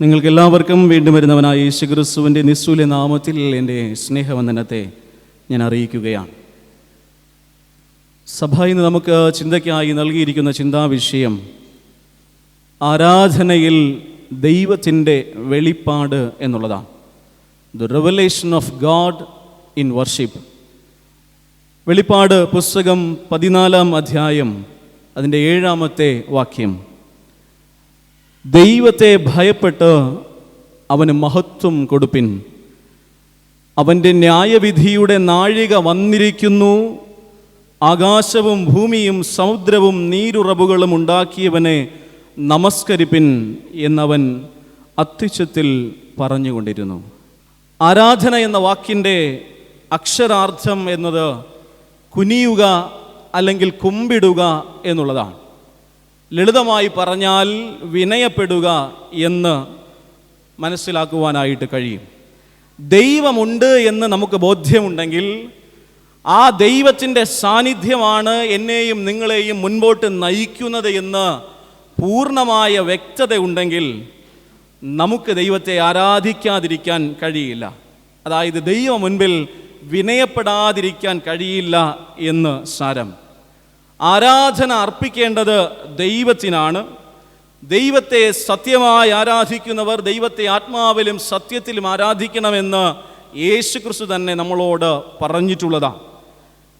നിങ്ങൾക്ക് എല്ലാവർക്കും വീണ്ടും വരുന്നവനായ യേശു ക്രിസ്തുവിന്റെ നിസ്തുല്യ നാമത്തിൽ എന്റെ സ്നേഹവന്ദനത്തെ ഞാൻ അറിയിക്കുകയാണ്. സഭ ഇന്ന് നമുക്ക് ചിന്തയ്ക്കായി നൽകിയിരിക്കുന്ന ചിന്താവിഷയം ആരാധനയിൽ ദൈവത്തിന്റെ വെളിപ്പാട് എന്നുള്ളതാണ്. The revelation of God in worship വെളിപ്പാട് പുസ്തകം പതിനാലാം അധ്യായം അതിന്റെ ഏഴാമത്തെ വാക്യം. ദൈവത്തെ ഭയപ്പെട്ട് അവന് മഹത്വം കൊടുപ്പിൻ. അവന്റെ ന്യായവിധിയുടെ നാഴിക വന്നിരിക്കുന്നു. ആകാശവും ഭൂമിയും സമുദ്രവും നീരുറവുകളും ഉണ്ടാക്കിയവനെ നമസ്കരിപ്പിൻ എന്നവൻ അത്യുച്ചത്തിൽ പറഞ്ഞുകൊണ്ടിരുന്നു. ആരാധന എന്ന വാക്കിന്റെ അക്ഷരാർത്ഥം എന്നത് കുനിയുക അല്ലെങ്കിൽ കുമ്പിടുക എന്നുള്ളതാണ്. ലളിതമായി പറഞ്ഞാൽ വിനയപ്പെടുക എന്ന് മനസ്സിലാക്കുവാനായിട്ട് കഴിയും. ദൈവമുണ്ട് എന്ന് നമുക്ക് ബോധ്യമുണ്ടെങ്കിൽ ആ ദൈവത്തിന്റെ സാന്നിധ്യമാണ് എന്നെയും നിങ്ങളെയും മുൻപോട്ട് നയിക്കുന്നത് എന്ന് പൂർണമായ വ്യക്തത ഉണ്ടെങ്കിൽ നമുക്ക് ദൈവത്തെ ആരാധിക്കാതിരിക്കാൻ കഴിയില്ല. അതായത് ദൈവം മുൻപിൽ വിനയപ്പെടാതിരിക്കാൻ കഴിയില്ല എന്ന് സാരം. ആരാധന അർപ്പിക്കേണ്ടത് ദൈവത്തിനാണ്. ദൈവത്തെ സത്യമായി ആരാധിക്കുന്നവർ ദൈവത്തെ ആത്മാവിലും സത്യത്തിലും ആരാധിക്കണമെന്ന് യേശു ക്രിസ്തു തന്നെ നമ്മളോട് പറഞ്ഞിട്ടുള്ളതാണ്.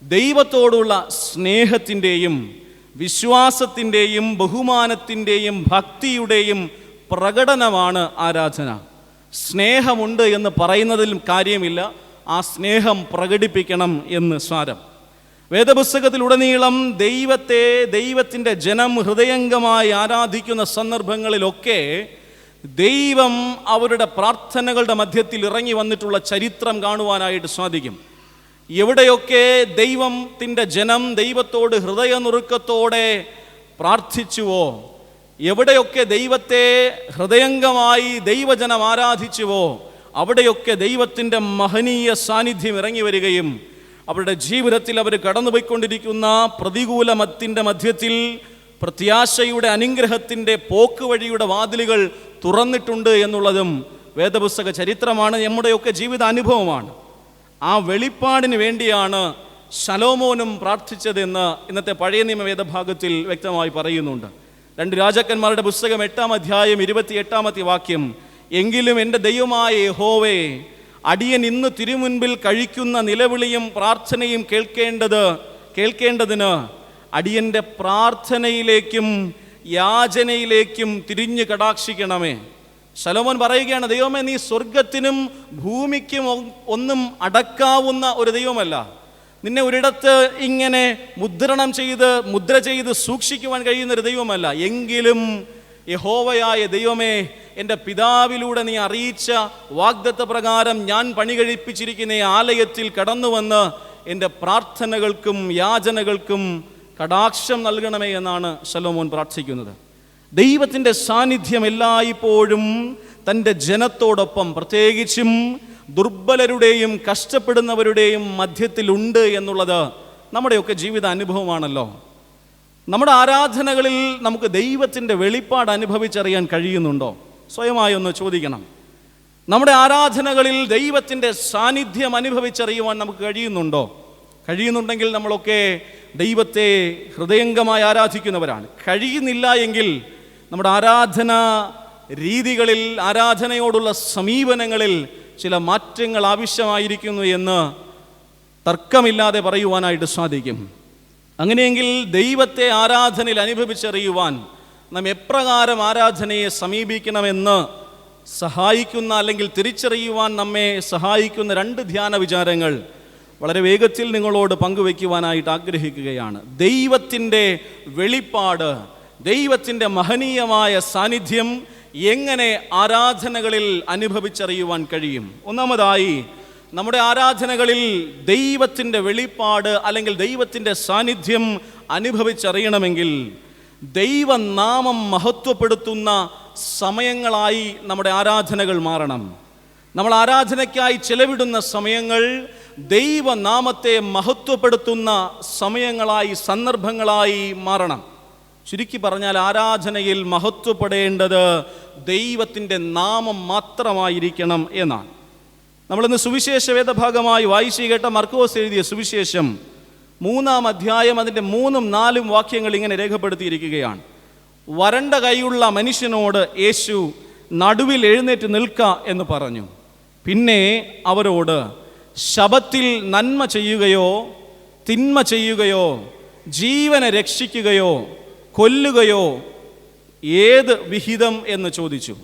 ദൈവത്തോടുള്ള സ്നേഹത്തിന്റെയും വിശ്വാസത്തിന്റെയും ബഹുമാനത്തിന്റെയും ഭക്തിയുടെയും പ്രകടനമാണ് ആരാധന. സ്നേഹമുണ്ട് എന്ന് പറയുന്നതിലും കാര്യമില്ല. ആ സ്നേഹം പ്രകടിപ്പിക്കണം എന്ന് സാരം. വേദപുസ്തകത്തിലുടനീളം ദൈവത്തെ ദൈവത്തിന്റെ ജനം ഹൃദയംഗമായി ആരാധിക്കുന്ന സന്ദർഭങ്ങളിലൊക്കെ ദൈവം അവരുടെ പ്രാർത്ഥനകളുടെ മധ്യത്തിൽ ഇറങ്ങി വന്നിട്ടുള്ള ചരിത്രം കാണുവാനായിട്ട് സാധിക്കും. എവിടെയൊക്കെ ദൈവത്തിന്റെ ജനം ദൈവത്തോട് ഹൃദയ ഹൃദയനുറുക്കത്തോടെ പ്രാർത്ഥിച്ചുവോ എവിടെയൊക്കെ ദൈവത്തെ ഹൃദയംഗമായി ദൈവജനം ആരാധിച്ചുവോ അവിടെയൊക്കെ ദൈവത്തിന്റെ മഹനീയ സാന്നിധ്യം ഇറങ്ങി വരികയും അവരുടെ ജീവിതത്തിൽ അവർ കടന്നുപോയിക്കൊണ്ടിരിക്കുന്ന പ്രതികൂലമത്തിന്റെ മധ്യത്തിൽ പ്രത്യാശയുടെ അനുഗ്രഹത്തിന്റെ പോക്ക് വഴിയുടെ വാതിലുകൾ തുറന്നിട്ടുണ്ട് എന്നുള്ളതും വേദപുസ്തക ചരിത്രമാണ് നമ്മുടെയൊക്കെ ജീവിത അനുഭവമാണ് ആ വെളിപ്പാടിന് വേണ്ടിയാണ് ശലോമോനും പ്രാർത്ഥിച്ചതെന്ന് ഇന്നത്തെ പഴയ നിയമ വേദഭാഗത്തിൽ വ്യക്തമായി പറയുന്നുണ്ട്. രണ്ട് രാജാക്കന്മാരുടെ പുസ്തകം എട്ടാം അധ്യായം ഇരുപത്തി എട്ടാമത്തെ വാക്യം എങ്കിലും എന്റെ ദൈവമായ യഹോവേ അടിയൻ ഇന്ന് തിരുമുൻപിൽ കഴിക്കുന്ന നിലവിളിയും പ്രാർത്ഥനയും കേൾക്കേണ്ടത് കേൾക്കേണ്ടതിന് അടിയന്റെ പ്രാർത്ഥനയിലേക്കും യാചനയിലേക്കും തിരിഞ്ഞു കടാക്ഷിക്കണമേ. ശലോമോൻ പറയുകയാണ് ദൈവമേ നീ സ്വർഗത്തിനും ഭൂമിക്കും ഒന്നും അടക്കാവുന്ന ഒരു ദൈവമല്ല. നിന്നെ ഒരിടത്ത് ഇങ്ങനെ മുദ്രണം ചെയ്ത് മുദ്ര ചെയ്ത് സൂക്ഷിക്കുവാൻ കഴിയുന്ന ഒരു ദൈവമല്ല. എങ്കിലും യഹോവയായ ദൈവമേ എന്റെ പിതാവിലൂടെ നീ അറിയിച്ച വാഗ്ദത്ത പ്രകാരം ഞാൻ പണി കഴിപ്പിച്ചിരിക്കുന്ന ആലയത്തിൽ കടന്നു വന്ന് എന്റെ പ്രാർത്ഥനകൾക്കും യാചനകൾക്കും കടാക്ഷം നൽകണമേ എന്നാണ് ശലോമോൻ പ്രാർത്ഥിക്കുന്നത്. ദൈവത്തിന്റെ സാന്നിധ്യം എല്ലായ്പ്പോഴും തന്റെ ജനത്തോടൊപ്പം പ്രത്യേകിച്ചും ദുർബലരുടെയും കഷ്ടപ്പെടുന്നവരുടെയും മധ്യത്തിലുണ്ട് എന്നുള്ളത് നമ്മുടെയൊക്കെ ജീവിത അനുഭവമാണല്ലോ. നമ്മുടെ ആരാധനകളിൽ നമുക്ക് ദൈവത്തിന്റെ വെളിപ്പാട് അനുഭവിച്ചറിയാൻ കഴിയുന്നുണ്ടോ? സ്വയമായി ഒന്ന് ചോദിക്കണം. നമ്മുടെ ആരാധനകളിൽ ദൈവത്തിന്റെ സാന്നിധ്യം അനുഭവിച്ചറിയുവാൻ നമുക്ക് കഴിയുന്നുണ്ടോ? കഴിയുന്നുണ്ടെങ്കിൽ നമ്മളൊക്കെ ദൈവത്തെ ഹൃദയംഗമായി ആരാധിക്കുന്നവരാണ്. കഴിയുന്നില്ല എങ്കിൽ നമ്മുടെ ആരാധന രീതികളിൽ ആരാധനയോടുള്ള സമീപനങ്ങളിൽ ചില മാറ്റങ്ങൾ ആവശ്യമായിരിക്കുന്നു എന്ന് തർക്കമില്ലാതെ പറയുവാനായിട്ട് സാധിക്കും. അങ്ങനെയെങ്കിൽ ദൈവത്തെ ആരാധനയിൽ അനുഭവിച്ചറിയുവാൻ നാം എപ്രകാരം ആരാധനയെ സമീപിക്കണമെന്ന് സഹായിക്കുന്ന അല്ലെങ്കിൽ തിരിച്ചറിയുവാൻ നമ്മെ സഹായിക്കുന്ന രണ്ട് ധ്യാന വിചാരങ്ങൾ വളരെ വേഗത്തിൽ നിങ്ങളോട് പങ്കുവയ്ക്കുവാനായിട്ട് ആഗ്രഹിക്കുകയാണ്. ദൈവത്തിന്റെ വെളിപ്പാട് ദൈവത്തിന്റെ മഹനീയമായ സാന്നിധ്യം എങ്ങനെ ആരാധനകളിൽ അനുഭവിച്ചറിയുവാൻ കഴിയും? ഒന്നാമതായി നമ്മുടെ ആരാധനകളിൽ ദൈവത്തിന്റെ വെളിപ്പാട് അല്ലെങ്കിൽ ദൈവത്തിന്റെ സാന്നിധ്യം അനുഭവിച്ചറിയണമെങ്കിൽ ദൈവനാമം മഹത്വപ്പെടുത്തുന്ന സമയങ്ങളായി നമ്മുടെ ആരാധനകൾ മാറണം. നമ്മൾ ആരാധനയ്ക്കായി ചെലവിടുന്ന സമയങ്ങൾ ദൈവനാമത്തെ മഹത്വപ്പെടുത്തുന്ന സമയങ്ങളായി സന്ദർഭങ്ങളായി മാറണം. ചുരുക്കി പറഞ്ഞാൽ ആരാധനയിൽ മഹത്വപ്പെടേണ്ടത് ദൈവത്തിന്റെ നാമം മാത്രമായിരിക്കണം എന്നാണ്. നമ്മളിന്ന് സുവിശേഷ വേദഭാഗമായി വായിച്ചു കേട്ട മർക്കോസ് എഴുതിയ സുവിശേഷം മൂന്നാം അധ്യായം അതിന്റെ മൂന്നും നാലും വാക്യങ്ങൾ ഇങ്ങനെ രേഖപ്പെടുത്തിയിരിക്കുകയാണ്. വരണ്ട കൈയുള്ള മനുഷ്യനോട് യേശു നടുവിൽ എഴുന്നേറ്റ് നിൽക്ക എന്ന് പറഞ്ഞു. പിന്നെ അവരോട് ശബത്തിൽ നന്മ ചെയ്യുകയോ തിന്മ ചെയ്യുകയോ ജീവനെ രക്ഷിക്കുകയോ കൊല്ലുകയോ ഏത് വിഹിതം എന്ന് ചോദിച്ചു.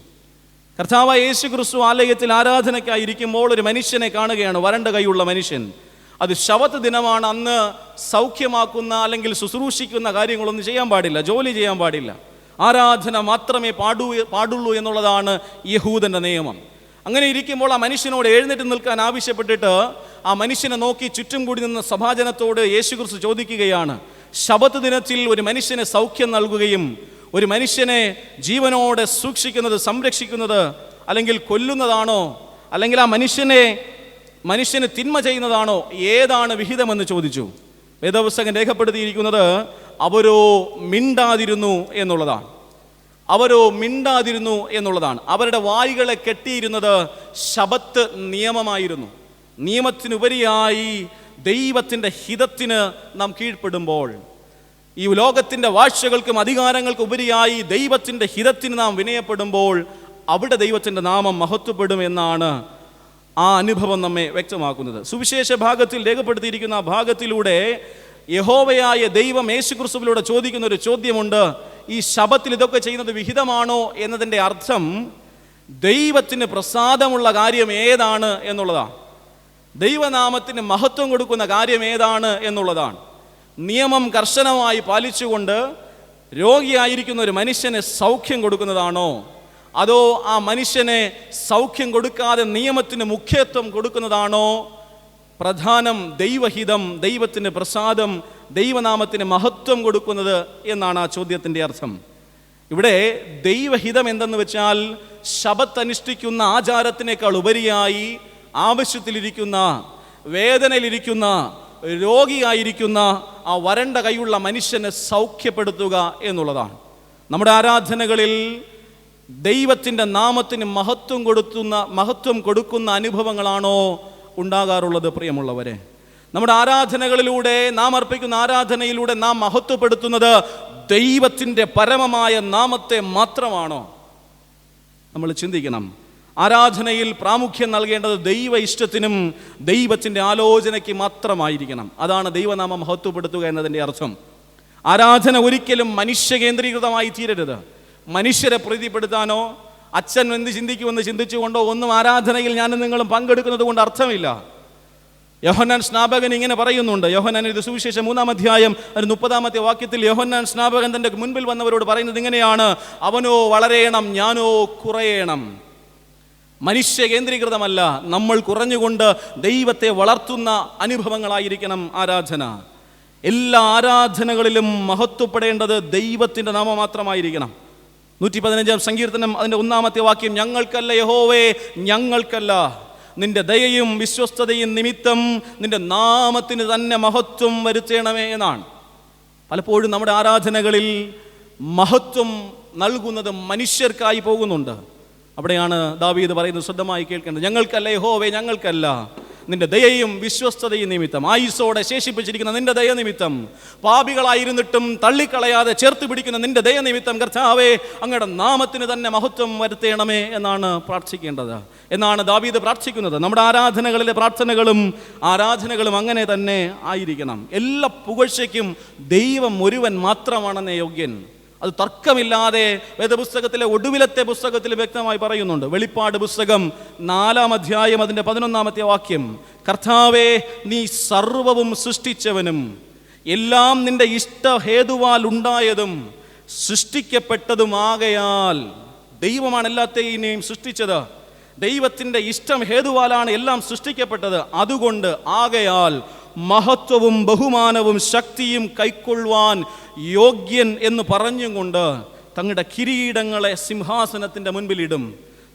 കർത്താവ് യേശു ക്രിസ്തു ആലയത്തിൽ ആരാധനയ്ക്കായിരിക്കുമ്പോൾ ഒരു മനുഷ്യനെ കാണുകയാണ് വരണ്ട കൈയുള്ള മനുഷ്യൻ. അത് ശവത്ത് ദിനമാണ്. അന്ന് സൗഖ്യമാക്കുന്ന അല്ലെങ്കിൽ ശുശ്രൂഷിക്കുന്ന കാര്യങ്ങളൊന്നും ചെയ്യാൻ പാടില്ല. ജോലി ചെയ്യാൻ പാടില്ല. ആരാധന മാത്രമേ പാടൂ പാടുള്ളൂ എന്നുള്ളതാണ് യഹൂദന്റെ നിയമം. അങ്ങനെ ഇരിക്കുമ്പോൾ ആ മനുഷ്യനോട് എഴുന്നേറ്റ് നിൽക്കാൻ ആവശ്യപ്പെട്ടിട്ട് ആ മനുഷ്യനെ നോക്കി ചുറ്റും കൂടി നിന്ന സഭാജനത്തോട് യേശു ക്രിസ്തു ചോദിക്കുകയാണ്. ശബത്ത് ദിനത്തിൽ ഒരു മനുഷ്യനെ സൗഖ്യം നൽകുകയും ഒരു മനുഷ്യനെ ജീവനോടെ സൂക്ഷിക്കുന്നത് സംരക്ഷിക്കുന്നത് അല്ലെങ്കിൽ കൊല്ലുന്നതാണോ? അല്ലെങ്കിൽ ആ മനുഷ്യനെ മനുഷ്യന് തിന്മ ചെയ്യുന്നതാണോ? ഏതാണ് വിഹിതമെന്ന് ചോദിച്ചു. വേദപുസ്തകം രേഖപ്പെടുത്തിയിരിക്കുന്നത് അവരോ മിണ്ടാതിരുന്നു എന്നുള്ളതാണ്. അവരോ മിണ്ടാതിരുന്നു എന്നുള്ളതാണ്. അവരുടെ വായികളെ കെട്ടിയിരുന്നത് ശബത്ത് നിയമമായിരുന്നു. നിയമത്തിനുപരിയായി ദൈവത്തിന്റെ ഹിതത്തിന് നാം കീഴ്പ്പെടുമ്പോൾ ഈ ലോകത്തിന്റെ വാഴ്ചകൾക്കും അധികാരങ്ങൾക്കും ഉപരിയായി ദൈവത്തിന്റെ ഹിതത്തിന് നാം വിനയപ്പെടുമ്പോൾ അവിടെ ദൈവത്തിന്റെ നാമം മഹത്വപ്പെടും എന്നാണ് ആ അനുഭവം നമ്മെ വ്യക്തമാക്കുന്നത്. സുവിശേഷ ഭാഗത്തിൽ രേഖപ്പെടുത്തിയിരിക്കുന്ന ആ ഭാഗത്തിലൂടെ യഹോവയായ ദൈവം യേശുക്രിസ്തുവിലൂടെ ചോദിക്കുന്ന ഒരു ചോദ്യമുണ്ട്. ഈ ശബത്തിൽ ഇതൊക്കെ ചെയ്യുന്നത് വിഹിതമാണോ എന്നതിന്റെ അർത്ഥം ദൈവത്തിന് പ്രസാദമുള്ള കാര്യം ഏതാണ് എന്നുള്ളതാണ് ദൈവനാമത്തിന് മഹത്വം കൊടുക്കുന്ന കാര്യം ഏതാണ് എന്നുള്ളതാണ്. നിയമം കർശനമായി പാലിച്ചുകൊണ്ട് രോഗിയായിരിക്കുന്ന ഒരു മനുഷ്യന് സൗഖ്യം കൊടുക്കുന്നതാണോ അതോ ആ മനുഷ്യനെ സൗഖ്യം കൊടുക്കാതെ നിയമത്തിന് മുഖ്യത്വം കൊടുക്കുന്നതാണോ? പ്രധാനം ദൈവഹിതം ദൈവത്തിന് പ്രസാദം ദൈവനാമത്തിന് മഹത്വം കൊടുക്കുന്നത് എന്നാണ് ആ ചോദ്യത്തിന്റെ അർത്ഥം. ഇവിടെ ദൈവഹിതം എന്തെന്ന് വെച്ചാൽ ശബത്ത് അനുഷ്ഠിക്കുന്ന ആചാരത്തിനേക്കാൾ ഉപരിയായി ആവശ്യത്തിലിരിക്കുന്ന വേദനയിലിരിക്കുന്ന രോഗിയായിരിക്കുന്ന ആ വരണ്ട കൈയുള്ള മനുഷ്യനെ സൗഖ്യപ്പെടുത്തുക എന്നുള്ളതാണ്. നമ്മുടെ ആരാധനകളിൽ ദൈവത്തിന്റെ നാമത്തിന് മഹത്വം കൊടുക്കുന്ന മഹത്വം കൊടുക്കുന്ന അനുഭവങ്ങളാണോ ഉണ്ടാകാറുള്ളത് പ്രിയമുള്ളവരെ? നമ്മുടെ ആരാധനകളിലൂടെ നാം അർപ്പിക്കുന്ന ആരാധനയിലൂടെ നാം മഹത്വപ്പെടുത്തുന്നത് ദൈവത്തിന്റെ പരമമായ നാമത്തെ മാത്രമാണോ? നമ്മൾ ചിന്തിക്കണം. ആരാധനയിൽ പ്രാമുഖ്യം നൽകേണ്ടത് ദൈവ ഇഷ്ടത്തിനും ദൈവത്തിന്റെ ആലോചനയ്ക്ക് മാത്രമായിരിക്കണം. അതാണ് ദൈവനാമം മഹത്വപ്പെടുത്തുക എന്നതിന്റെ അർത്ഥം. ആരാധന ഒരിക്കലും മനുഷ്യ കേന്ദ്രീകൃതമായി തീരരുത്. മനുഷ്യരെ പ്രീതിപ്പെടുത്താനോ അച്ഛൻ എന്ത് ചിന്തിക്കുമെന്ന് ചിന്തിച്ചുകൊണ്ടോ ഒന്നും ആരാധനയിൽ ഞാനും നിങ്ങളും പങ്കെടുക്കുന്നത് കൊണ്ട് അർത്ഥമില്ല. യോഹന്നാൻ സ്നാപകൻ ഇങ്ങനെ പറയുന്നുണ്ട്. യോഹന്നാൻ ഇത് സുവിശേഷം മൂന്നാം അധ്യായം ഒരു മുപ്പതാമത്തെ വാക്യത്തിൽ യോഹന്നാൻ സ്നാപകൻ തന്റെ മുൻപിൽ വന്നവരോട് പറയുന്നത് ഇങ്ങനെയാണ്. അവനോ വളരെയണം ഞാനോ കുറയണം. മനുഷ്യ കേന്ദ്രീകൃതമല്ല നമ്മൾ കുറഞ്ഞുകൊണ്ട് ദൈവത്തെ വളർത്തുന്ന അനുഭവങ്ങളായിരിക്കണം ആരാധന. എല്ലാ ആരാധനകളിലും മഹത്വപ്പെടേണ്ടത് ദൈവത്തിന്റെ നാമം മാത്രമായിരിക്കണം നൂറ്റി പതിനഞ്ചാം സങ്കീർത്തനം അതിന്റെ ഒന്നാമത്തെ വാക്യം ഞങ്ങൾക്കല്ല യഹോവേ ഞങ്ങൾക്കല്ല. നിന്റെ ദയയും വിശ്വസ്തതയും നിമിത്തം നിന്റെ നാമത്തിന് തന്നെ മഹത്വം വരുത്തേണമേ എന്നാണ്. പലപ്പോഴും നമ്മുടെ ആരാധനകളിൽ മഹത്വം നൽകുന്നത് മനുഷ്യർക്കായി പോകുന്നുണ്ട്. അവിടെയാണ് ദാവീദ് പറയുന്നത് ശ്രദ്ധമായി കേൾക്കേണ്ടത്. ഞങ്ങൾക്കല്ല യഹോവേ ഞങ്ങൾക്കല്ല. നിന്റെ ദയയും വിശ്വസ്തതയും നിമിത്തം. ആയുസോടെ ശേഷിപ്പിച്ചിരിക്കുന്ന നിന്റെ ദയ നിമിത്തം. പാപികളായിരുന്നിട്ടും തള്ളിക്കളയാതെ ചേർത്ത് പിടിക്കുന്ന നിന്റെ ദയ നിമിത്തം കർത്താവേ അങ്ങയുടെ നാമത്തിന് തന്നെ മഹത്വം വരുത്തേണമേ എന്നാണ് പ്രാർത്ഥിക്കേണ്ടത്. എന്നാണ് ദാവീദ് പ്രാർത്ഥിക്കുന്നത്. നമ്മുടെ ആരാധനകളിലെ പ്രാർത്ഥനകളും ആരാധനകളും അങ്ങനെ തന്നെ ആയിരിക്കണം. എല്ലാ പുകഴ്ചയ്ക്കും ദൈവം ഒരുവൻ മാത്രമാണെന്നേ യോഗ്യൻ. അത് തർക്കമില്ലാതെ വേദപുസ്തകത്തിലെ ഒടുവിലത്തെ പുസ്തകത്തിൽ വ്യക്തമായി പറയുന്നുണ്ട്. വെളിപ്പാട് പുസ്തകം നാലാം അധ്യായം അതിന്റെ പതിനൊന്നാമത്തെ വാക്യം. കർത്താവേ നീ സർവവും സൃഷ്ടിച്ചവനും എല്ലാം നിന്റെ ഇഷ്ടഹേതുവാൽ ഉണ്ടായതും സൃഷ്ടിക്കപ്പെട്ടതുമാകയാൽ ദൈവമാണ് എല്ലാത്തെയും സൃഷ്ടിച്ചത്. ദൈവത്തിന്റെ ഇഷ്ടം ഹേതുവാലാണ് എല്ലാം സൃഷ്ടിക്കപ്പെട്ടത്. അതുകൊണ്ട് ആകയാൽ മഹത്വവും ബഹുമാനവും ശക്തിയും കൈക്കൊള്ളുവാൻ യോഗ്യൻ എന്ന് പറഞ്ഞുകൊണ്ട് തങ്ങളുടെ കിരീടങ്ങളെ സിംഹാസനത്തിന്റെ മുൻപിലിടും.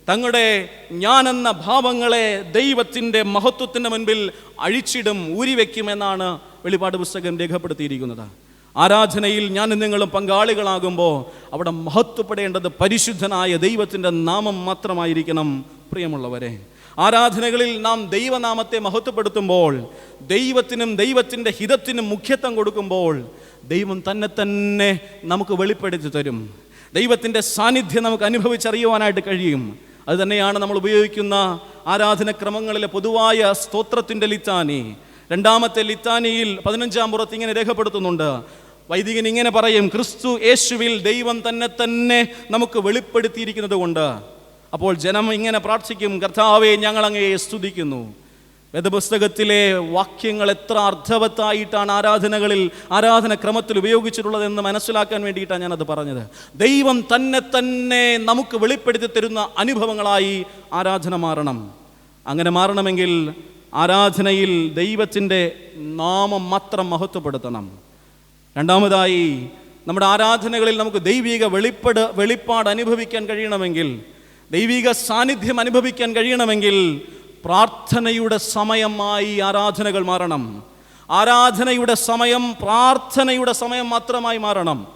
തങ്ങളുടെ ഞാനെന്ന ഭാവങ്ങളെ ദൈവത്തിന്റെ മഹത്വത്തിന്റെ മുൻപിൽ അഴിച്ചിടും ഊരിവെക്കുമെന്നാണ് വെളിപാട് പുസ്തകം രേഖപ്പെടുത്തിയിരിക്കുന്നത്. ആരാധനയിൽ ഞാൻ നിങ്ങളും പങ്കാളികളാകുമ്പോൾ അവിടെ മഹത്വപ്പെടേണ്ടത് പരിശുദ്ധനായ ദൈവത്തിന്റെ നാമം മാത്രമായിരിക്കണം പ്രിയമുള്ളവരെ. ആരാധനകളിൽ നാം ദൈവനാമത്തെ മഹത്വപ്പെടുത്തുമ്പോൾ ദൈവത്തിനും ദൈവത്തിന്റെ ഹിതത്തിനും മുഖ്യത്വം കൊടുക്കുമ്പോൾ ദൈവം തന്നെ തന്നെ നമുക്ക് വെളിപ്പെടുത്തി തരും. ദൈവത്തിന്റെ സാന്നിധ്യം നമുക്ക് അനുഭവിച്ചറിയുവാനായിട്ട് കഴിയും. അത് തന്നെയാണ് നമ്മൾ ഉപയോഗിക്കുന്ന ആരാധനക്രമങ്ങളിലെ പൊതുവായ സ്തോത്രത്തിന്റെ ലിത്താനി. രണ്ടാമത്തെ ലിത്താനിയിൽ പതിനഞ്ചാം പുറത്ത് ഇങ്ങനെ രേഖപ്പെടുത്തുന്നുണ്ട്. വൈദികൻ ഇങ്ങനെ പറയും ക്രിസ്തു യേശുവിൽ ദൈവം തന്നെ തന്നെ നമുക്ക് വെളിപ്പെടുത്തിയിരിക്കുന്നത് കൊണ്ട് അപ്പോൾ ജനം ഇങ്ങനെ പ്രാർത്ഥിക്കും കർത്താവെ ഞങ്ങൾ അങ്ങയെ സ്തുതിക്കുന്നു. വേദപുസ്തകത്തിലെ വാക്യങ്ങൾ എത്ര അർത്ഥവത്തായിട്ടാണ് ആരാധനകളിൽ ആരാധന ക്രമത്തിൽ ഉപയോഗിച്ചിട്ടുള്ളതെന്ന് മനസ്സിലാക്കാൻ വേണ്ടിയിട്ടാണ് ഞാനത് പറഞ്ഞത്. ദൈവം തന്നെ തന്നെ നമുക്ക് വെളിപ്പെടുത്തി തരുന്ന അനുഭവങ്ങളായി ആരാധന മാറണം. അങ്ങനെ മാറണമെങ്കിൽ ആരാധനയിൽ ദൈവത്തിന്റെ നാമം മാത്രം മഹത്വപ്പെടുത്തണം. രണ്ടാമതായി നമ്മുടെ ആരാധനകളിൽ നമുക്ക് ദൈവിക വെളിപ്പെട് വെളിപ്പാട് അനുഭവിക്കാൻ കഴിയണമെങ്കിൽ ദൈവിക സാന്നിധ്യം അനുഭവിക്കാൻ കഴിയണമെങ്കിൽ പ്രാർത്ഥനയുടെ സമയമായി ആരാധനകൾ മാറണം. ആരാധനയുടെ സമയം പ്രാർത്ഥനയുടെ സമയം മാത്രമായി മാറണം.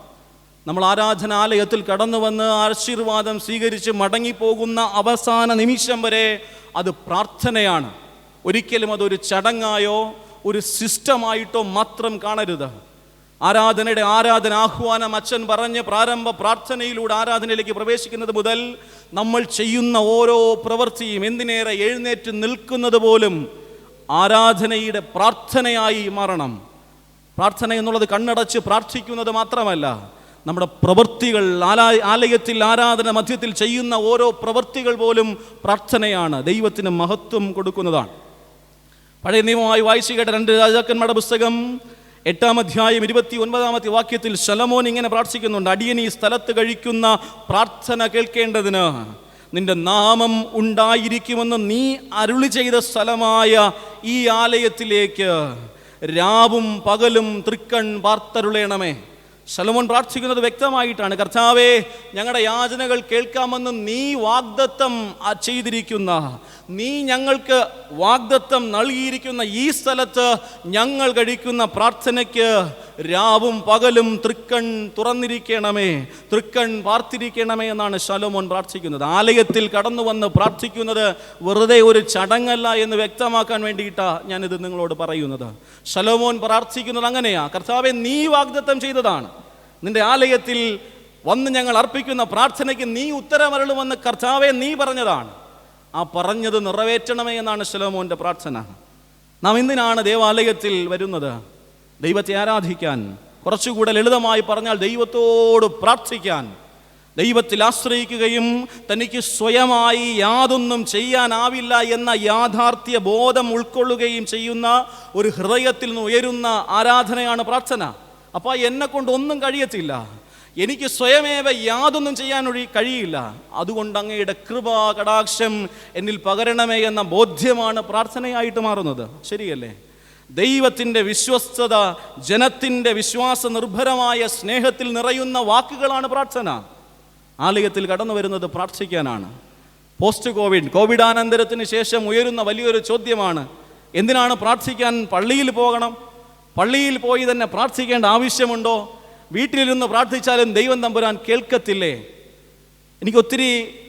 നമ്മൾ ആരാധനാലയത്തിൽ കടന്നു വന്ന് ആശീർവാദം സ്വീകരിച്ച് മടങ്ങിപ്പോകുന്ന അവസാന നിമിഷം വരെ അത് പ്രാർത്ഥനയാണ്. ഒരിക്കലും അതൊരു ചടങ്ങായോ ഒരു സിസ്റ്റമായിട്ടോ മാത്രം കാണരുത്. ആരാധനയുടെ ആരാധന ആഹ്വാനം അച്ഛൻ പറഞ്ഞ് പ്രാരംഭ പ്രാർത്ഥനയിലൂടെ ആരാധനയിലേക്ക് പ്രവേശിക്കുന്നത് മുതൽ നമ്മൾ ചെയ്യുന്ന ഓരോ പ്രവൃത്തിയും എന്തിനേറെ എഴുന്നേറ്റ് നിൽക്കുന്നത് പോലും ആരാധനയുടെ പ്രാർത്ഥനയായി മാറണം. പ്രാർത്ഥന എന്നുള്ളത് കണ്ണടച്ച് പ്രാർത്ഥിക്കുന്നത് മാത്രമല്ല നമ്മുടെ പ്രവൃത്തികൾ ആലാ- ആലയത്തിൽ ആരാധന മധ്യത്തിൽ ചെയ്യുന്ന ഓരോ പ്രവൃത്തികൾ പോലും പ്രാർത്ഥനയാണ് ദൈവത്തിന് മഹത്വം കൊടുക്കുന്നതാണ്. പഴയ നിയമമായി വായിച്ചു കേട്ട രണ്ട് രാജാക്കന്മാരുടെ പുസ്തകം എട്ടാം അധ്യായം ഇരുപത്തി ഒൻപതാമത്തെ വാക്യത്തിൽ ശലമോൻ ഇങ്ങനെ പ്രാർത്ഥിക്കുന്നുണ്ട് അടിയൻ ഈ സ്ഥലത്ത് കഴിക്കുന്ന പ്രാർത്ഥന കേൾക്കേണ്ടതിന് നിന്റെ നാമം ഉണ്ടായിരിക്കുമെന്ന് നീ അരുളി ചെയ്ത സ്ഥലമായ ഈ ആലയത്തിലേക്ക് രാവും പകലും തൃക്കൺ പാർത്തരുളേണമേ ശലോമോൻ പ്രാർത്ഥിക്കുന്നത് വ്യക്തമായിട്ടാണ്. കർത്താവേ ഞങ്ങളുടെ യാചനകൾ കേൾക്കാമെന്ന് നീ വാഗ്ദത്തം ചെയ്തിരിക്കുന്ന നീ ഞങ്ങൾക്ക് വാഗ്ദത്തം നൽകിയിരിക്കുന്ന ഈ സ്ഥലത്ത് ഞങ്ങൾ കഴിക്കുന്ന പ്രാർത്ഥനയ്ക്ക് രാവും പകലും തൃക്കൺ തുറന്നിരിക്കണമേ തൃക്കൺ പാർത്തിരിക്കണമേ എന്നാണ് ശലോമോൻ പ്രാർത്ഥിക്കുന്നത്. ആലയത്തിൽ കടന്നു വന്ന് പ്രാർത്ഥിക്കുന്നത് വെറുതെ ഒരു ചടങ്ങല്ല എന്ന് വ്യക്തമാക്കാൻ വേണ്ടിയിട്ടാണ് ഞാനിത് നിങ്ങളോട് പറയുന്നത്. ശലോമോൻ പ്രാർത്ഥിക്കുന്നത് അങ്ങനെയാ. കർത്താവെ നീ വാഗ്ദത്തം ചെയ്തതാണ്. നിന്റെ ആലയത്തിൽ വന്ന് ഞങ്ങൾ അർപ്പിക്കുന്ന പ്രാർത്ഥനയ്ക്ക് നീ ഉത്തരമരളുമെന്ന് കർത്താവെ നീ പറഞ്ഞതാണ്. ആ പറഞ്ഞത് നിറവേറ്റണമേ എന്നാണ് ശലോമോന്റെ പ്രാർത്ഥന. നാം എന്തിനാണ് ദേവാലയത്തിൽ വരുന്നത്? ദൈവത്തെ ആരാധിക്കാൻ കുറച്ചുകൂടെ ലളിതമായി പറഞ്ഞാൽ ദൈവത്തോട് പ്രാർത്ഥിക്കാൻ. ദൈവത്തിൽ ആശ്രയിക്കുകയും തനിക്ക് സ്വയമായി യാതൊന്നും ചെയ്യാനാവില്ല എന്ന യാഥാർത്ഥ്യ ബോധം ഉൾക്കൊള്ളുകയും ചെയ്യുന്ന ഒരു ഹൃദയത്തിൽ നിന്ന് ഉയരുന്ന ആരാധനയാണ് പ്രാർത്ഥന. അപ്പോൾ എന്നെ കൊണ്ട് ഒന്നും കഴിയത്തില്ല. എനിക്ക് സ്വയമേവ യാതൊന്നും ചെയ്യാൻ കഴിയില്ല. അതുകൊണ്ട് അങ്ങയുടെ കൃപ കടാക്ഷം എന്നിൽ പകരണമേ എന്ന ബോധ്യമാണ് പ്രാർത്ഥനയായിട്ട് മാറുന്നത്. ശരിയല്ലേ? ദൈവത്തിന്റെ വിശ്വസ്തത ജനത്തിന്റെ വിശ്വാസ നിർഭരമായ സ്നേഹത്തിൽ നിറയുന്ന വാക്കുകളാണ് പ്രാർത്ഥന. ആലയത്തിൽ കടന്നു വരുന്നത് പ്രാർത്ഥിക്കാനാണ്. പോസ്റ്റ് കോവിഡ് കോവിഡാനന്തരത്തിന് ശേഷം ഉയരുന്ന വലിയൊരു ചോദ്യമാണ് എന്തിനാണ് പ്രാർത്ഥിക്കാൻ പള്ളിയിൽ പോകണം? പള്ളിയിൽ പോയി തന്നെ പ്രാർത്ഥിക്കേണ്ട ആവശ്യമുണ്ടോ? വീട്ടിലിരുന്ന് പ്രാർത്ഥിച്ചാലും ദൈവം തമ്പുരാൻ കേൾക്കത്തില്ലേ? എനിക്ക് ഒത്തിരി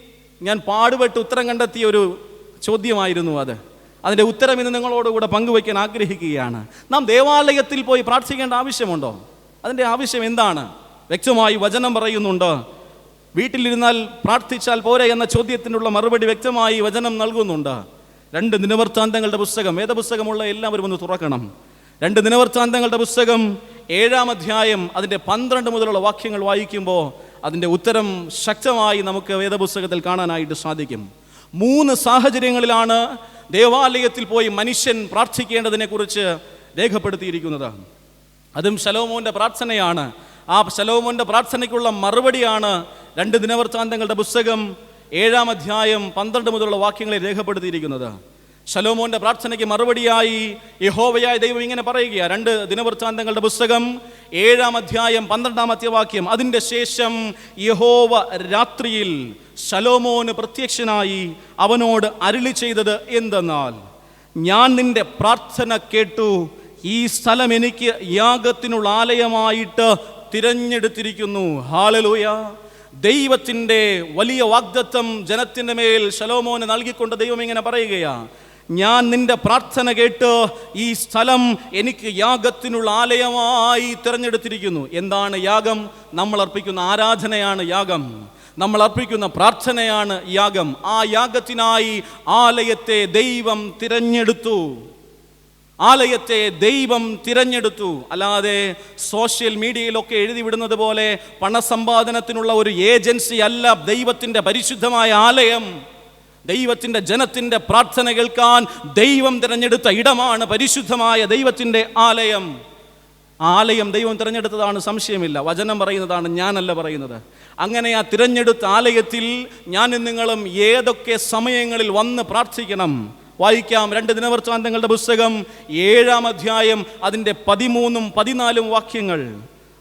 ഞാൻ പാടുപെട്ട് ഉത്തരം കണ്ടെത്തിയ ഒരു ചോദ്യമായിരുന്നു അത്. അതിന്റെ ഉത്തരം ഇന്ന് നിങ്ങളോടുകൂടെ പങ്കുവയ്ക്കാൻ ആഗ്രഹിക്കുകയാണ്. നാം ദേവാലയത്തിൽ പോയി പ്രാർത്ഥിക്കേണ്ട ആവശ്യമുണ്ടോ? അതിന്റെ ആവശ്യം എന്താണ്? വ്യക്തമായി വചനം പറയുന്നുണ്ട്. വീട്ടിലിരുന്നാൽ പ്രാർത്ഥിച്ചാൽ പോരെ എന്ന ചോദ്യത്തിനുള്ള മറുപടി വ്യക്തമായി വചനം നൽകുന്നുണ്ട്. രണ്ട് ദിനവൃത്താന്തങ്ങളുടെ പുസ്തകം വേദപുസ്തകമുള്ള എല്ലാവരും ഒന്ന് തുറക്കണം. രണ്ട് ദിനവൃത്താന്തങ്ങളുടെ പുസ്തകം ഏഴാം അധ്യായം അതിന്റെ പന്ത്രണ്ട് മുതലുള്ള വാക്യങ്ങൾ വായിക്കുമ്പോൾ അതിന്റെ ഉത്തരം ശക്തമായി നമുക്ക് വേദപുസ്തകത്തിൽ കാണാനായിട്ട് സാധിക്കും. മൂന്ന് സാഹചര്യങ്ങളിലാണ് ദേവാലയത്തിൽ പോയി മനുഷ്യൻ പ്രാർത്ഥിക്കേണ്ടതിനെക്കുറിച്ച് രേഖപ്പെടുത്തിയിരിക്കുന്നത് അതും ശലോമോന്റെ പ്രാർത്ഥനയാണ്. ആ ശലോമോന്റെ പ്രാർത്ഥനയ്ക്കുള്ള മറുപടിയാണ് രണ്ട് ദിനവൃത്താന്തങ്ങളുടെ പുസ്തകം ഏഴാം അധ്യായം പന്ത്രണ്ട് മുതലുള്ള വാക്യങ്ങളെ രേഖപ്പെടുത്തിയിരിക്കുന്നത്. ശലോമോന്റെ പ്രാർത്ഥനയ്ക്ക് മറുപടിയായി യഹോവയായ ദൈവം ഇങ്ങനെ പറയുക രണ്ട് ദിനവൃത്താന്തങ്ങളുടെ പുസ്തകം ഏഴാം അധ്യായം പന്ത്രണ്ടാമത്തെ വാക്യം. അതിന്റെ ശേഷം യഹോവ രാത്രിയിൽ ശലോമോന് പ്രത്യക്ഷനായി അവനോട് അരുളി ചെയ്തത് എന്തെന്നാൽ ഞാൻ നിന്റെ പ്രാർത്ഥന കേട്ടു ഈ സ്ഥലം എനിക്ക് യാഗത്തിനുള്ള ആലയമായിട്ട് തിരഞ്ഞെടുത്തിരിക്കുന്നു. ഹാലലൂയ. ദൈവത്തിന്റെ വലിയ വാഗ്ദത്വം ജനത്തിന്റെ മേൽ ശലോമോന് നൽകിക്കൊണ്ട് ദൈവം ഇങ്ങനെ പറയുകയാ ഞാൻ നിന്റെ പ്രാർത്ഥന കേട്ട് ഈ സ്ഥലം എനിക്ക് യാഗത്തിനുള്ള ആലയമായി തിരഞ്ഞെടുത്തിരിക്കുന്നു. എന്താണ് യാഗം? നമ്മൾ അർപ്പിക്കുന്ന ആരാധനയാണ് യാഗം. നമ്മൾ അർപ്പിക്കുന്ന പ്രാർത്ഥനയാണ് യാഗം. ആ യാഗത്തിനായി ആലയത്തെ ദൈവം തിരഞ്ഞെടുത്തു. ആലയത്തെ ദൈവം തിരഞ്ഞെടുത്തു. അല്ലാതെ സോഷ്യൽ മീഡിയയിലൊക്കെ എഴുതി വിടുന്നത് പോലെ പണസമ്പാദനത്തിനുള്ള ഒരു ഏജൻസി അല്ല ദൈവത്തിന്റെ പരിശുദ്ധമായ ആലയം. ദൈവത്തിന്റെ ജനത്തിന്റെ പ്രാർത്ഥന കേൾക്കാൻ ദൈവം തിരഞ്ഞെടുത്ത ഇടമാണ് പരിശുദ്ധമായ ദൈവത്തിന്റെ ആലയം. ആലയം ദൈവം തിരഞ്ഞെടുത്തതാണ് സംശയമില്ല. വചനം പറയുന്നതാണ് ഞാനല്ല പറയുന്നത്. അങ്ങനെ ആ തിരഞ്ഞെടുത്ത ആലയത്തിൽ ഞാനും നിങ്ങളും ഏതൊക്കെ സമയങ്ങളിൽ വന്ന് പ്രാർത്ഥിക്കണം? വായിക്കാം രണ്ട് ദിനവൃത്താന്തങ്ങളുടെ പുസ്തകം ഏഴാം അധ്യായം അതിന്റെ പതിമൂന്നും പതിനാലും വാക്യങ്ങൾ.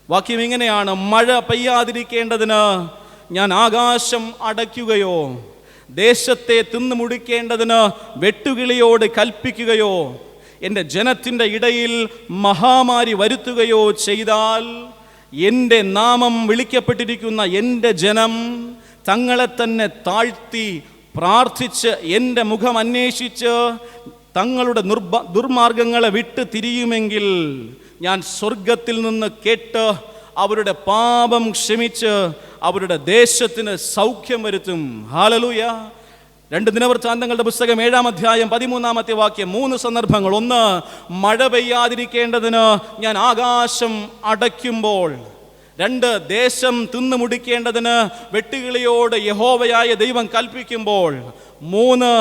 വാക്യം ഇങ്ങനെയാണ് മഴ പെയ്യാതിരിക്കേണ്ടതിന് ഞാൻ ആകാശം അടയ്ക്കുകയോ ദേശത്തെ തിന്നു മുടിക്കേണ്ടതിന് വെട്ടുകിളിയോട് കൽപ്പിക്കുകയോ എന്റെ ജനത്തിന്റെ ഇടയിൽ മഹാമാരി വരുത്തുകയോ ചെയ്താൽ എന്റെ നാമം വിളിക്കപ്പെട്ടിരിക്കുന്ന എന്റെ ജനം തങ്ങളെ തന്നെ താഴ്ത്തി പ്രാർത്ഥിച്ച് എന്റെ മുഖം അന്വേഷിച്ച് തങ്ങളുടെ നിർബ ദുർമാർഗങ്ങളെ വിട്ട് തിരിയുമെങ്കിൽ ഞാൻ സ്വർഗത്തിൽ നിന്ന് കേട്ട് അവരുടെ പാപം ക്ഷമിച്ച് അവരുടെ ദേശത്തിന് സൗഖ്യം വരുത്തും. ഹാലലൂയ രണ്ട് ദിനവൃത്താന്തങ്ങളുടെ പുസ്തകം ഏഴാം അധ്യായം പതിമൂന്നാമത്തെ വാക്യം മൂന്ന് സന്ദർഭങ്ങൾ. ഒന്ന് മഴ പെയ്യാതിരിക്കേണ്ടതിന് ഞാൻ ആകാശം അടയ്ക്കുമ്പോൾ. രണ്ട് ദേശം തിന്നു മുടിക്കേണ്ടതിന് വെട്ടുകിളിയോട് യഹോവയായ ദൈവം കൽപ്പിക്കുമ്പോൾ. മൂന്ന്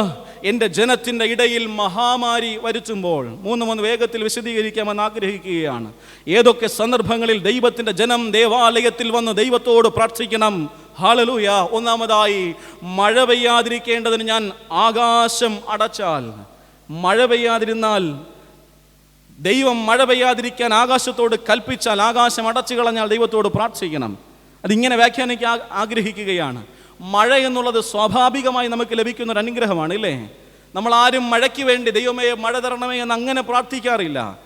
എന്റെ ജനത്തിന്റെ ഇടയിൽ മഹാമാരി വരുത്തുമ്പോൾ മൂന്ന് മൂന്ന് വേഗത്തിൽ വിശദീകരിക്കാമെന്ന് ആഗ്രഹിക്കുകയാണ്. ഏതൊക്കെ സന്ദർഭങ്ങളിൽ ദൈവത്തിന്റെ ജനം ദേവാലയത്തിൽ വന്ന് ദൈവത്തോട് പ്രാർത്ഥിക്കണം? ഹാളലൂയ ഒന്നാമതായി മഴ പെയ്യാതിരിക്കേണ്ടതിന് ഞാൻ ആകാശം അടച്ചാൽ. മഴ പെയ്യാതിരുന്നാൽ ദൈവം മഴ പെയ്യാതിരിക്കാൻ ആകാശത്തോട് കൽപ്പിച്ചാൽ ആകാശം അടച്ചു കളഞ്ഞാൽ ദൈവത്തോട് പ്രാർത്ഥിക്കണം. അതിങ്ങനെ വ്യാഖ്യാനിക്കാൻ ആഗ്രഹിക്കുകയാണ്. മഴ എന്നുള്ളത് സ്വാഭാവികമായി നമുക്ക് ലഭിക്കുന്ന ഒരു അനുഗ്രഹമാണ് ഇല്ലേ? നമ്മൾ ആരും മഴയ്ക്ക് വേണ്ടി ദൈവമേ മഴ തരണമേ എന്ന് അങ്ങനെ പ്രാർത്ഥിക്കാറില്ല.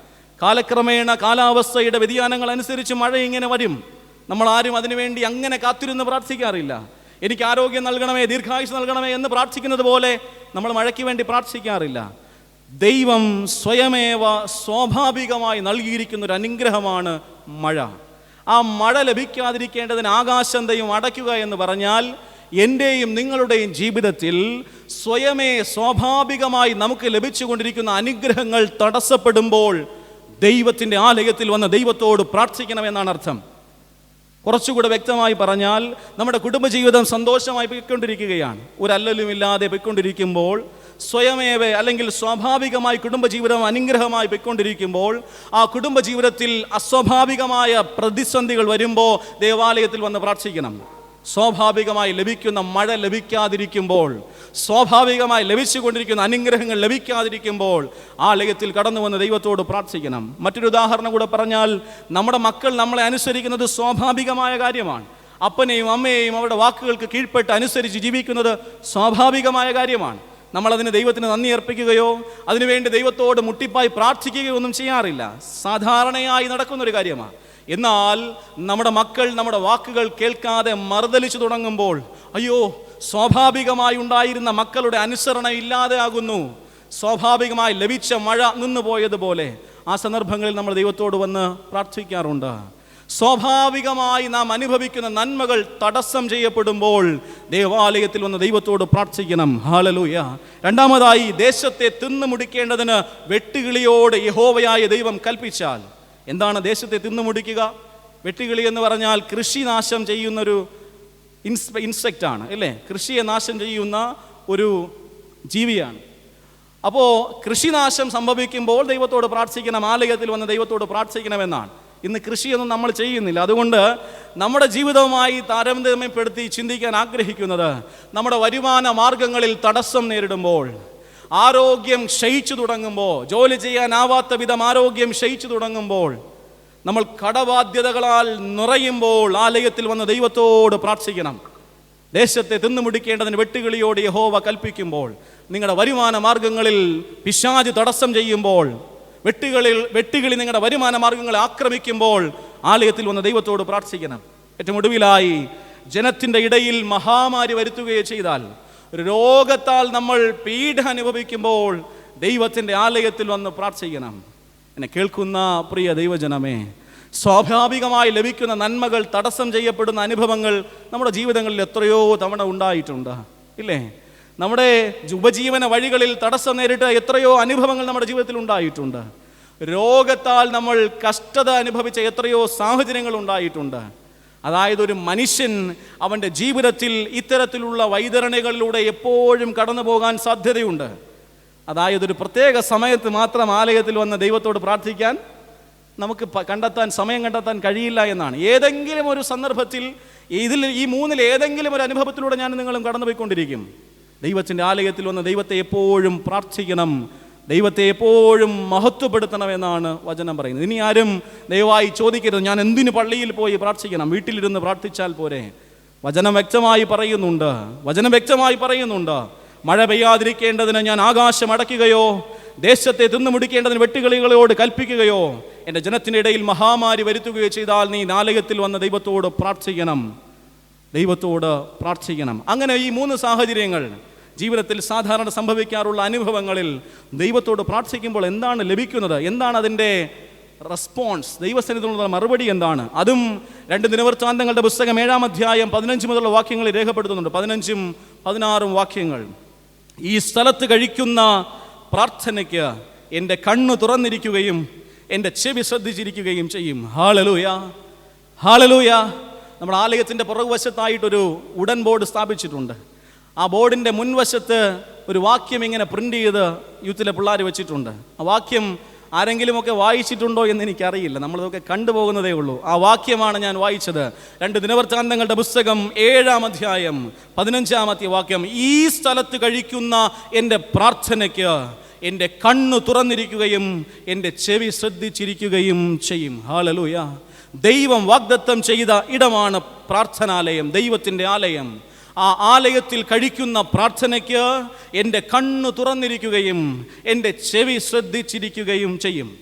കാലക്രമേണ കാലാവസ്ഥയുടെ വ്യതിയാനങ്ങൾ അനുസരിച്ച് മഴ ഇങ്ങനെ വരും. നമ്മൾ ആരും അതിനുവേണ്ടി അങ്ങനെ കാത്തിരുന്ന് പ്രാർത്ഥിക്കാറില്ല. എനിക്ക് ആരോഗ്യം നൽകണമേ ദീർഘായുസ് നൽകണമേ എന്ന് പ്രാർത്ഥിക്കുന്നത് പോലെ നമ്മൾ മഴയ്ക്ക് വേണ്ടി പ്രാർത്ഥിക്കാറില്ല. ദൈവം സ്വയമേവ സ്വാഭാവികമായി നൽകിയിരിക്കുന്ന ഒരു അനുഗ്രഹമാണ് മഴ. ആ മഴ ലഭിക്കാതിരിക്കേണ്ടതിന് ആകാശം ദൈവം അടയ്ക്കുക എന്ന് പറഞ്ഞാൽ എന്റെയും നിങ്ങളുടെയും ജീവിതത്തിൽ സ്വയമേ സ്വാഭാവികമായി നമുക്ക് ലഭിച്ചുകൊണ്ടിരിക്കുന്ന അനുഗ്രഹങ്ങൾ തടസ്സപ്പെടുമ്പോൾ ദൈവത്തിന്റെ ആലയത്തിൽ വന്ന് ദൈവത്തോട് പ്രാർത്ഥിക്കണമെന്നാണ് അർത്ഥം. കുറച്ചുകൂടെ വ്യക്തമായി പറഞ്ഞാൽ നമ്മുടെ കുടുംബജീവിതം സന്തോഷമായി പോയിക്കൊണ്ടിരിക്കുകയാണ്. ഒരു അല്ലലുമില്ലാതെ പോയിക്കൊണ്ടിരിക്കുമ്പോൾ സ്വയമേവ അല്ലെങ്കിൽ സ്വാഭാവികമായി കുടുംബജീവിതം അനുഗ്രഹമായി പോയിക്കൊണ്ടിരിക്കുമ്പോൾ ആ കുടുംബജീവിതത്തിൽ അസ്വാഭാവികമായ പ്രതിസന്ധികൾ വരുമ്പോൾ ദേവാലയത്തിൽ വന്ന് പ്രാർത്ഥിക്കണം. സ്വാഭാവികമായി ലഭിക്കുന്ന മഴ ലഭിക്കാതിരിക്കുമ്പോൾ സ്വാഭാവികമായി ലഭിച്ചുകൊണ്ടിരിക്കുന്ന അനുഗ്രഹങ്ങൾ ലഭിക്കാതിരിക്കുമ്പോൾ ആ ലയത്തിൽ കടന്നു വന്ന് ദൈവത്തോട് പ്രാർത്ഥിക്കണം. മറ്റൊരു ഉദാഹരണം കൂടെ പറഞ്ഞാൽ നമ്മുടെ മക്കൾ നമ്മളെ അനുസരിക്കുന്നത് സ്വാഭാവികമായ കാര്യമാണ്. അപ്പനെയും അമ്മയെയും അവരുടെ വാക്കുകൾക്ക് കീഴ്പ്പെട്ട് അനുസരിച്ച് ജീവിക്കുന്നത് സ്വാഭാവികമായ കാര്യമാണ്. നമ്മളതിന് ദൈവത്തിന് നന്ദി അർപ്പിക്കുകയോ അതിനുവേണ്ടി ദൈവത്തോട് മുട്ടിപ്പായി പ്രാർത്ഥിക്കുകയോ ഒന്നും ചെയ്യാറില്ല. സാധാരണയായി നടക്കുന്നൊരു കാര്യമാണ്. എന്നാൽ നമ്മുടെ മക്കൾ നമ്മുടെ വാക്കുകൾ കേൾക്കാതെ മറുതലിച്ചു തുടങ്ങുമ്പോൾ അയ്യോ സ്വാഭാവികമായി ഉണ്ടായിരുന്ന മക്കളുടെ അനുസരണ ഇല്ലാതെ ആകുന്നു. സ്വാഭാവികമായി ലഭിച്ച മഴ നിന്നുപോയതുപോലെ ആ സന്ദർഭങ്ങളിൽ നമ്മൾ ദൈവത്തോട് വന്ന് പ്രാർത്ഥിക്കാറുണ്ട്. സ്വാഭാവികമായി നാം അനുഭവിക്കുന്ന നന്മകൾ തടസ്സം ചെയ്യപ്പെടുമ്പോൾ ദേവാലയത്തിൽ വന്ന് ദൈവത്തോട് പ്രാർത്ഥിക്കണം. ഹാലലൂയ രണ്ടാമതായി ദേശത്തെ തിന്നു മുടിക്കേണ്ടതിന് വെട്ടുകിളിയോട് യഹോവയായ ദൈവം കൽപ്പിച്ചാൽ. എന്താണ് ദേശത്തെ തിന്നു മുടിക്കുക? വെട്ടുകിളി എന്ന് പറഞ്ഞാൽ കൃഷി നാശം ചെയ്യുന്നൊരു ഇൻസ് ഇൻസെക്റ്റ് ആണ് അല്ലേ? കൃഷിയെ നാശം ചെയ്യുന്ന ഒരു ജീവിയാണ്. അപ്പോൾ കൃഷിനാശം സംഭവിക്കുമ്പോൾ ദൈവത്തോട് പ്രാർത്ഥിക്കണം ആലയത്തിൽ വന്ന് ദൈവത്തോട് പ്രാർത്ഥിക്കണമെന്നാണ്. ഇന്ന് കൃഷിയൊന്നും നമ്മൾ ചെയ്യുന്നില്ല. അതുകൊണ്ട് നമ്മുടെ ജീവിതവുമായി താരതമ്യപ്പെടുത്തി ചിന്തിക്കാൻ ആഗ്രഹിക്കുന്നത് നമ്മുടെ വരുമാന മാർഗങ്ങളിൽ തടസ്സം നേരിടുമ്പോൾ ആരോഗ്യം ക്ഷയിച്ചു തുടങ്ങുമ്പോൾ ജോലി ചെയ്യാനാവാത്ത വിധം ആരോഗ്യം ക്ഷയിച്ചു തുടങ്ങുമ്പോൾ നമ്മൾ കടബാധ്യതകളാൽ നിറയുമ്പോൾ ആലയത്തിൽ വന്ന് ദൈവത്തോട് പ്രാർത്ഥിക്കണം. ദേശത്തെ തിന്നുമുടിക്കേണ്ടതിന് വെട്ടുകിളിയോട് യഹോവ കൽപ്പിക്കുമ്പോൾ നിങ്ങളുടെ വരുമാന മാർഗങ്ങളിൽ പിശാജ് തടസ്സം ചെയ്യുമ്പോൾ വെട്ടുകളിൽ വെട്ടുകിളി നിങ്ങളുടെ വരുമാന മാർഗങ്ങളെ ആക്രമിക്കുമ്പോൾ ആലയത്തിൽ വന്ന് ദൈവത്തോട് പ്രാർത്ഥിക്കണം. ഏറ്റവും ഒടുവിലായി ജനത്തിന്റെ ഇടയിൽ മഹാമാരി വരുത്തുകയോ ചെയ്താൽ രോഗത്താൽ നമ്മൾ പീഡ അനുഭവിക്കുമ്പോൾ ദൈവത്തിന്റെ ആലയത്തിൽ വന്ന് പ്രാർത്ഥിക്കണം. എന്നെ കേൾക്കുന്ന പ്രിയ ദൈവജനമേ സ്വാഭാവികമായി ലഭിക്കുന്ന നന്മകൾ തടസ്സം ചെയ്യപ്പെടുന്ന അനുഭവങ്ങൾ നമ്മുടെ ജീവിതങ്ങളിൽ എത്രയോ തവണ ഉണ്ടായിട്ടുണ്ട്. ഇല്ലേ? നമ്മുടെ ഉപജീവന വഴികളിൽ തടസ്സം നേരിട്ട എത്രയോ അനുഭവങ്ങൾ നമ്മുടെ ജീവിതത്തിൽ ഉണ്ടായിട്ടുണ്ട്. രോഗത്താൽ നമ്മൾ കഷ്ടത അനുഭവിച്ച എത്രയോ സാഹചര്യങ്ങൾ ഉണ്ടായിട്ടുണ്ട്. അതായത് ഒരു മനുഷ്യൻ അവന്റെ ജീവിതത്തിൽ ഇത്തരത്തിലുള്ള വൈതരണികളിലൂടെ എപ്പോഴും കടന്നു പോകാൻ സാധ്യതയുണ്ട്. അതായത് ഒരു പ്രത്യേക സമയത്ത് മാത്രം ആലയത്തിൽ വന്ന ദൈവത്തോട് പ്രാർത്ഥിക്കാൻ നമുക്ക് കണ്ടെത്താൻ സമയം കണ്ടെത്താൻ കഴിയില്ല എന്നാണ്. ഏതെങ്കിലും ഒരു സന്ദർഭത്തിൽ ഇതിൽ ഈ മൂന്നിൽ ഏതെങ്കിലും ഒരു അനുഭവത്തിലൂടെ ഞാൻ നിങ്ങളും കടന്നുപോയിക്കൊണ്ടിരിക്കും. ദൈവത്തിന്റെ ആലയത്തിൽ വന്ന് ദൈവത്തെ എപ്പോഴും പ്രാർത്ഥിക്കണം. ദൈവത്തെ എപ്പോഴും മഹത്വപ്പെടുത്തണമെന്നാണ് വചനം പറയുന്നത്. ഇനി ആരും ദയവായി ചോദിക്കരുത്. ഞാൻ എന്തിനു പള്ളിയിൽ പോയി പ്രാർത്ഥിക്കണം? വീട്ടിലിരുന്ന് പ്രാർത്ഥിച്ചാൽ പോരെ? വചനം വ്യക്തമായി പറയുന്നുണ്ട്. വചനം വ്യക്തമായി പറയുന്നുണ്ട്. മഴ പെയ്യാതിരിക്കേണ്ടതിന് ഞാൻ ആകാശം അടയ്ക്കുകയോ ദേശത്തെ തിന്നുമുടിക്കേണ്ടതിന് വെട്ടുകളികളോട് കൽപ്പിക്കുകയോ എന്റെ ജനത്തിന്റെ ഇടയിൽ മഹാമാരി വരുത്തുകയോ ചെയ്താൽ നീ നാലയത്തിൽ വന്ന ദൈവത്തോട് പ്രാർത്ഥിക്കണം. ദൈവത്തോട് പ്രാർത്ഥിക്കണം. അങ്ങനെ ഈ മൂന്ന് സാഹചര്യങ്ങൾ ജീവിതത്തിൽ സാധാരണ സംഭവിക്കാറുള്ള അനുഭവങ്ങളിൽ ദൈവത്തോട് പ്രാർത്ഥിക്കുമ്പോൾ എന്താണ് ലഭിക്കുന്നത്? എന്താണ് അതിന്റെ റെസ്പോൺസ് ദൈവസന്നിധിയിലുള്ള മറുപടി എന്താണ്? അതും രണ്ട് ദിനവൃത്താന്തങ്ങളുടെ പുസ്തകം ഏഴാം അധ്യായം പതിനഞ്ച് മുതലുള്ള വാക്യങ്ങളിൽ രേഖപ്പെടുത്തുന്നുണ്ട്. പതിനഞ്ചും പതിനാറും വാക്യങ്ങൾ. ഈ സ്ഥലത്ത് കഴിക്കുന്ന പ്രാർത്ഥനയ്ക്ക് എന്റെ കണ്ണ് തുറന്നിരിക്കുകയും എന്റെ ചെവി ശ്രദ്ധിച്ചിരിക്കുകയും ചെയ്യും. ഹാളലൂയ ഹാളലൂയ നമ്മുടെ ആലയത്തിന്റെ പുറകുവശത്തായിട്ടൊരു ഉടൻ ബോർഡ് സ്ഥാപിച്ചിട്ടുണ്ട്. ആ ബോർഡിന്റെ മുൻവശത്ത് ഒരു വാക്യം ഇങ്ങനെ പ്രിന്റ് ചെയ്ത് യൂത്തിലെ പിള്ളേർ വെച്ചിട്ടുണ്ട്. ആ വാക്യം ആരെങ്കിലുമൊക്കെ വായിച്ചിട്ടുണ്ടോ എന്ന് എനിക്കറിയില്ല. നമ്മളതൊക്കെ കണ്ടുപോകുന്നതേ ഉള്ളൂ. ആ വാക്യമാണ് ഞാൻ വായിച്ചത്. രണ്ട് ദിനവൃത്താന്തങ്ങളുടെ പുസ്തകം ഏഴാം അധ്യായം പതിനഞ്ചാമത്തെ വാക്യം ഈ സ്ഥലത്ത് കഴിക്കുന്ന എന്റെ പ്രാർത്ഥനയ്ക്ക് എന്റെ കണ്ണ് തുറന്നിരിക്കുകയും എന്റെ ചെവി ശ്രദ്ധിച്ചിരിക്കുകയും ചെയ്യും. ഹാലലൂയ ദൈവം വാഗ്ദത്തം ചെയ്ത ഇടമാണ് പ്രാർത്ഥനാലയം ദൈവത്തിന്റെ ആലയം. ആ ആലയത്തിൽ കഴിക്കുന്ന പ്രാർത്ഥനയ്ക്ക് എന്റെ കണ്ണ് തുറന്നിരിക്കുകയും എന്റെ ചെവി ശ്രദ്ധിച്ചിരിക്കുകയും ചെയ്യും.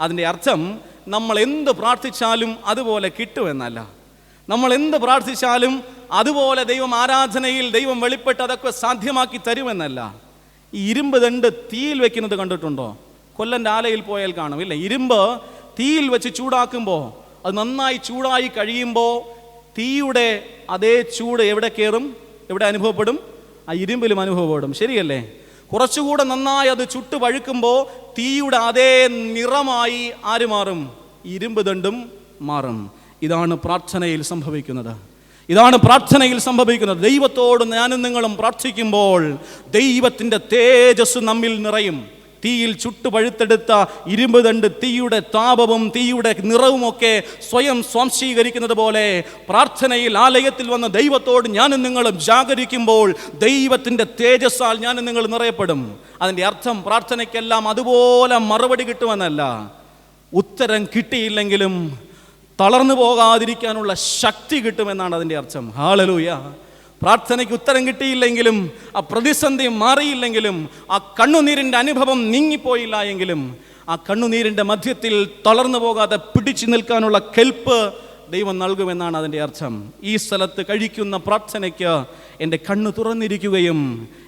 അതിന്റെ അർത്ഥം നമ്മൾ എന്ത് പ്രാർത്ഥിച്ചാലും അതുപോലെ കിട്ടുമെന്നല്ല. നമ്മൾ എന്ത് പ്രാർത്ഥിച്ചാലും അതുപോലെ ദൈവം ആരാധനയിൽ ദൈവം വെളിപ്പെട്ട് അതൊക്കെ സാധ്യമാക്കി തരുമെന്നല്ല. ഈ ഇരുമ്പ് ദണ്ട് തീയിൽ വെക്കുന്നത് കണ്ടിട്ടുണ്ടോ? കൊല്ലന്റെ ആലയിൽ പോയാൽ കാണും ഇല്ല? ഇരുമ്പ് തീയിൽ വെച്ച് ചൂടാക്കുമ്പോൾ അത് നന്നായി ചൂടായി കഴിയുമ്പോൾ തീയുടെ അതേ ചൂട് എവിടെ കയറും? എവിടെ അനുഭവപ്പെടും? ആ ഇരുമ്പിലും അനുഭവപ്പെടും. ശരിയല്ലേ? കുറച്ചുകൂടെ നന്നായി അത് ചുട്ട് പഴുക്കുമ്പോൾ തീയുടെ അതേ നിറമായി ആര് മാറും? ഇരുമ്പ് ദണ്ടും മാറും. ഇതാണ് പ്രാർത്ഥനയിൽ സംഭവിക്കുന്നത്. ഇതാണ് പ്രാർത്ഥനയിൽ സംഭവിക്കുന്നത്. ദൈവത്തോട് ഞാനും നിങ്ങളും പ്രാർത്ഥിക്കുമ്പോൾ ദൈവത്തിന്റെ തേജസ് നമ്മിൽ നിറയും. തീയിൽ ചുട്ടു പഴുത്തെടുത്ത ഇരുമ്പ് തണ്ട് തീയുടെ താപവും തീയുടെ നിറവുമൊക്കെ സ്വയം സ്വാംശീകരിക്കുന്നത് പോലെ പ്രാർത്ഥനയിൽ ആലയത്തിൽ വന്ന ദൈവത്തോട് ഞാനും നിങ്ങളും ജാഗരിക്കുമ്പോൾ ദൈവത്തിന്റെ തേജസ്സാൽ ഞാനും നിങ്ങൾ നിറയപ്പെടും. അതിന്റെ അർത്ഥം പ്രാർത്ഥനയ്ക്കെല്ലാം അതുപോലെ മറുപടി കിട്ടുമെന്നല്ല. ഉത്തരം കിട്ടിയില്ലെങ്കിലും തളർന്നു പോകാതിരിക്കാനുള്ള ശക്തി കിട്ടുമെന്നാണ് അതിന്റെ അർത്ഥം. ഹാളലൂയ പ്രാർത്ഥനയ്ക്ക് ഉത്തരം കിട്ടിയില്ലെങ്കിലും ആ പ്രതിസന്ധി മാറിയില്ലെങ്കിലും ആ കണ്ണുനീരിന്റെ അനുഭവം നീങ്ങിപ്പോയില്ല എങ്കിലും ആ കണ്ണുനീരിന്റെ മധ്യത്തിൽ തളർന്നു പോകാതെ പിടിച്ചു നിൽക്കാനുള്ള കെൽപ്പ് ദൈവം നൽകുമെന്നാണ് അതിന്റെ അർത്ഥം. ഈ സ്ഥലത്ത് കഴിക്കുന്ന പ്രാർത്ഥനയ്ക്ക് എന്റെ കണ്ണ് തുറന്നിരിക്കുകയും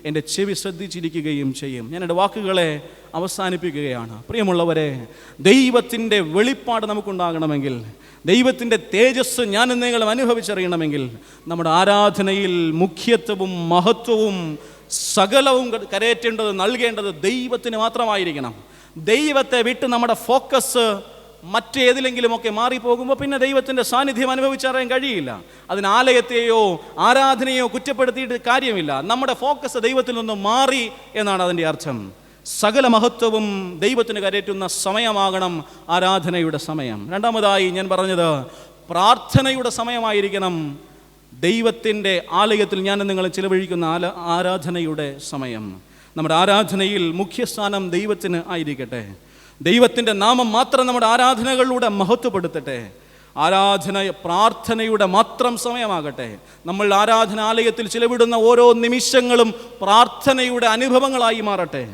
എന്റെ ചെവി ശ്രദ്ധിച്ചിരിക്കുകയും ചെയ്യും. ഞാൻ എന്റെ വാക്കുകളെ അവസാനിപ്പിക്കുകയാണ്. പ്രിയമുള്ളവരെ ദൈവത്തിന്റെ വെളിപ്പാട് നമുക്കുണ്ടാകണമെങ്കിൽ ദൈവത്തിന്റെ തേജസ് ഞാൻ നിങ്ങളും അനുഭവിച്ചറിയണമെങ്കിൽ നമ്മുടെ ആരാധനയിൽ മുഖ്യത്വവും മഹത്വവും സകലവും കരയേറ്റേണ്ടത് നൽകേണ്ടത് ദൈവത്തിന് മാത്രമായിരിക്കണം. ദൈവത്തെ വിട്ട് നമ്മുടെ ഫോക്കസ് മറ്റേതിലെങ്കിലുമൊക്കെ മാറിപ്പോകുമ്പോൾ പിന്നെ ദൈവത്തിന്റെ സാന്നിധ്യം അനുഭവിച്ചറിയാൻ കഴിയില്ല. അതിന് ആലയത്തെയോ ആരാധനയോ കുറ്റപ്പെടുത്തിയിട്ട് കാര്യമില്ല. നമ്മുടെ ഫോക്കസ് ദൈവത്തിൽ നിന്ന് മാറി എന്നാണ് അതിന്റെ അർത്ഥം. സകല മഹത്വവും ദൈവത്തിന് കരയറ്റുന്ന സമയമാകണം ആരാധനയുടെ സമയം. രണ്ടാമതായി ഞാൻ പറഞ്ഞത് പ്രാർത്ഥനയുടെ സമയമായിരിക്കണം. ദൈവത്തിന്റെ ആലയത്തിൽ ഞാൻ നിങ്ങൾ ചിലവഴിക്കുന്ന ആല ആരാധനയുടെ സമയം. നമ്മുടെ ആരാധനയിൽ മുഖ്യസ്ഥാനം ദൈവത്തിന് ആയിരിക്കട്ടെ. ദൈവത്തിന്റെ നാമം മാത്രം നമ്മുടെ ആരാധനകളിലൂടെ മഹത്വപ്പെടുത്തട്ടെ. ആരാധന പ്രാർത്ഥനയുടെ മാത്രം സമയമാകട്ടെ. നമ്മൾ ആരാധനാലയത്തിൽ ചിലവിടുന്ന ഓരോ നിമിഷങ്ങളും പ്രാർത്ഥനയുടെ അനുഭവങ്ങളായി മാറട്ടെ.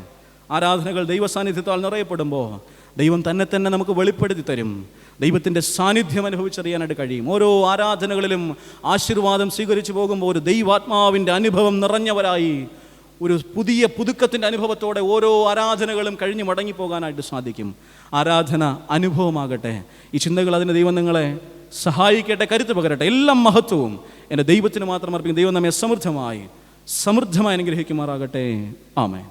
ആരാധനകൾ ദൈവസാന്നിധ്യത്താൽ നിറയപ്പെടുമ്പോൾ ദൈവം തന്നെ തന്നെ നമുക്ക് വെളിപ്പെടുത്തി തരും. ദൈവത്തിന്റെ സാന്നിധ്യം അനുഭവിച്ചറിയാനായിട്ട് കഴിയും. ഓരോ ആരാധനകളിലും ആശീർവാദം സ്വീകരിച്ചു പോകുമ്പോൾ ഒരു ദൈവാത്മാവിന്റെ അനുഭവം നിറഞ്ഞവരായി ഒരു പുതിയ പുതുക്കത്തിന്റെ അനുഭവത്തോടെ ഓരോ ആരാധനകളും കഴിഞ്ഞ് മടങ്ങിപ്പോകാനായിട്ട് സാധിക്കും. ആരാധന അനുഭവമാകട്ടെ. ഈ ചിന്തകൾ അതിന് ദൈവം നിങ്ങളെ സഹായിക്കട്ടെ കരുത്ത് പകരട്ടെ. എല്ലാം മഹത്വവും. എന്റെ ദൈവത്തിന് മാത്രം അർപ്പിക്കും ദൈവം നമ്മെ സമൃദ്ധമായി സമൃദ്ധമായി അനുഗ്രഹിക്കുമാറാകട്ടെ. ആമേ